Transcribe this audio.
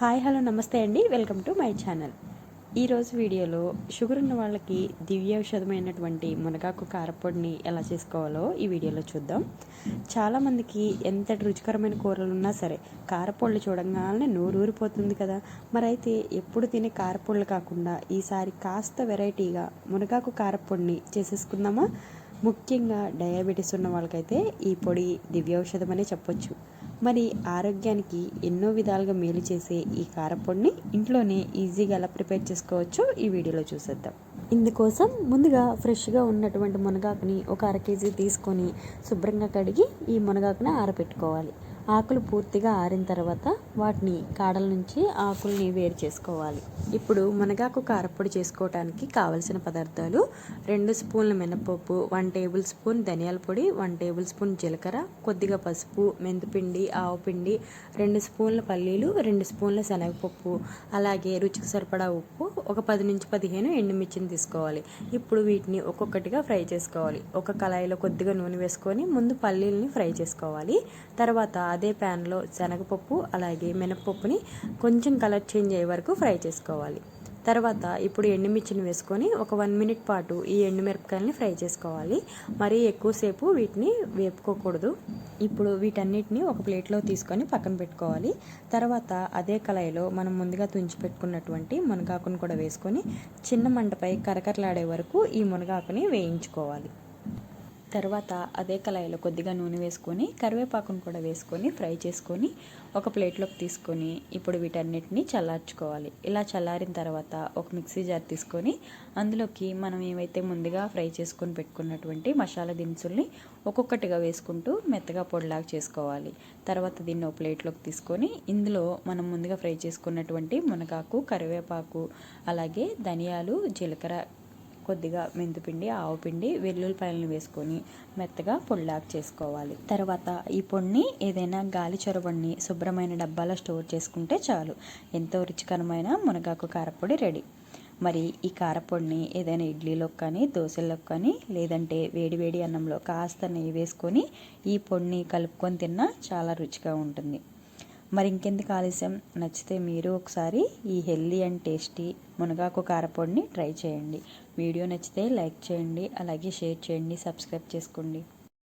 Hi hello నమస్తే అండి. Welcome to my channel. ఈరోజు వీడియోలో షుగర్ ఉన్న వాళ్ళకి దివ్య ఔషధమైనటువంటి మునగాకు కారపొడిని ఎలా చేసుకోవాలో ఈ వీడియోలో చూద్దాం. చాలామందికి ఎంత రుచికరమైన కూరలు ఉన్నా సరే కారపొళ్ళు చూడగానే నోరు ఊరిపోతుంది కదా. మరైతే ఎప్పుడు తినే కారపొళ్ళు కాకుండా ఈసారి కాస్త వెరైటీగా మునగాకు కారపొడిని చేసేసుకుందామా? ముఖ్యంగా డయాబెటీస్ ఉన్న వాళ్ళకైతే ఈ పొడి దివ్య ఔషధం అనే చెప్పొచ్చు. మరి ఆరోగ్యానికి ఎన్నో విధాలుగా మేలు చేసే ఈ కారపొడిని ఇంట్లోనే ఈజీగా ఎలా ప్రిపేర్ చేసుకోవచ్చో ఈ వీడియోలో చూసేద్దాం. ఇందుకోసం ముందుగా ఫ్రెష్గా ఉన్నటువంటి మునగాకుని ఒక అర కేజీ తీసుకొని శుభ్రంగా కడిగి ఈ మునగాకుని ఆరబెట్టుకోవాలి ఆకులు పూర్తిగా ఆరిన తర్వాత వాటిని కాడల నుంచి ఆకుల్ని వేరు చేసుకోవాలి. ఇప్పుడు మునగాకు కారపొడి చేసుకోవడానికి కావలసిన పదార్థాలు రెండు స్పూన్ల మినపప్పు వన్ టేబుల్ స్పూన్ ధనియాల పొడి వన్ టేబుల్ స్పూన్ జీలకర్ర కొద్దిగా పసుపు మెంతిపిండి ఆవుపిండి రెండు స్పూన్ల పల్లీలు రెండు స్పూన్ల శనగపప్పు అలాగే రుచికి సరిపడా ఉప్పు ఒక పది నుంచి పదిహేను ఎండుమిర్చిని తీసుకోవాలి. ఇప్పుడు వీటిని ఒక్కొక్కటిగా ఫ్రై చేసుకోవాలి. ఒక కళాయిలో కొద్దిగా నూనె వేసుకొని ముందు పల్లీలని ఫ్రై చేసుకోవాలి. తర్వాత అదే ప్యాన్లో శనగపప్పు అలాగే మినపప్పుని కొంచెం కలర్ చేంజ్ అయ్యే వరకు ఫ్రై చేసుకోవాలి. తర్వాత ఇప్పుడు ఎండుమిర్చిని వేసుకొని ఒక వన్ మినిట్ పాటు ఈ ఎండుమిరపకాయలని ఫ్రై చేసుకోవాలి. మరీ ఎక్కువసేపు వీటిని వేపుకోకూడదు. ఇప్పుడు వీటన్నిటిని ఒక ప్లేట్లో తీసుకొని పక్కన పెట్టుకోవాలి. తర్వాత అదే కళాయిలో మనం ముందుగా తుంచి పెట్టుకున్నటువంటి మునగాకును కూడా వేసుకొని చిన్న మంటపై కరకరలాడే వరకు ఈ మునగాకుని వేయించుకోవాలి. తర్వాత అదే కళాయిలో కొద్దిగా నూనె వేసుకొని కరివేపాకును కూడా వేసుకొని ఫ్రై చేసుకొని ఒక ప్లేట్లోకి తీసుకొని ఇప్పుడు వీటన్నిటిని చల్లార్చుకోవాలి. ఇలా చల్లారిన తర్వాత ఒక మిక్సీ జార్ తీసుకొని అందులోకి మనం ఏవైతే ముందుగా ఫ్రై చేసుకొని పెట్టుకున్నటువంటి మసాలా దినుసుల్ని ఒక్కొక్కటిగా వేసుకుంటూ మెత్తగా పొడిలాగా చేసుకోవాలి. తర్వాత దీన్ని ఒక ప్లేట్లోకి తీసుకొని ఇందులో మనం ముందుగా ఫ్రై చేసుకున్నటువంటి మునగాకు కరివేపాకు అలాగే ధనియాలు జీలకర్ర కొద్దిగా మెంతిపిండి ఆవుపిండి వెల్లుల్లిపాయలను వేసుకొని మెత్తగా పొడిలాగా చేసుకోవాలి. తర్వాత ఈ పొడిని ఏదైనా గాలి చొరబడిని శుభ్రమైన డబ్బాలో స్టోర్ చేసుకుంటే చాలు. ఎంతో రుచికరమైన మునగాకు కారపొడి రెడీ. మరి ఈ కారపొడిని ఏదైనా ఇడ్లీలోకి కానీ దోశల్లోకి కానీ లేదంటే వేడివేడి అన్నంలో కాస్త నెయ్యి వేసుకొని ఈ పొడిని కలుపుకొని తిన్నా చాలా రుచిగా ఉంటుంది. మరి ఇంకెందుకు ఆలస్యం? నచ్చితే మీరు ఒకసారి ఈ హెల్దీ అండ్ టేస్టీ మునగాకు కారపొడిని ట్రై చేయండి. వీడియో నచ్చితే లైక్ చేయండి అలాగే షేర్ చేయండి సబ్స్క్రైబ్ చేసుకోండి.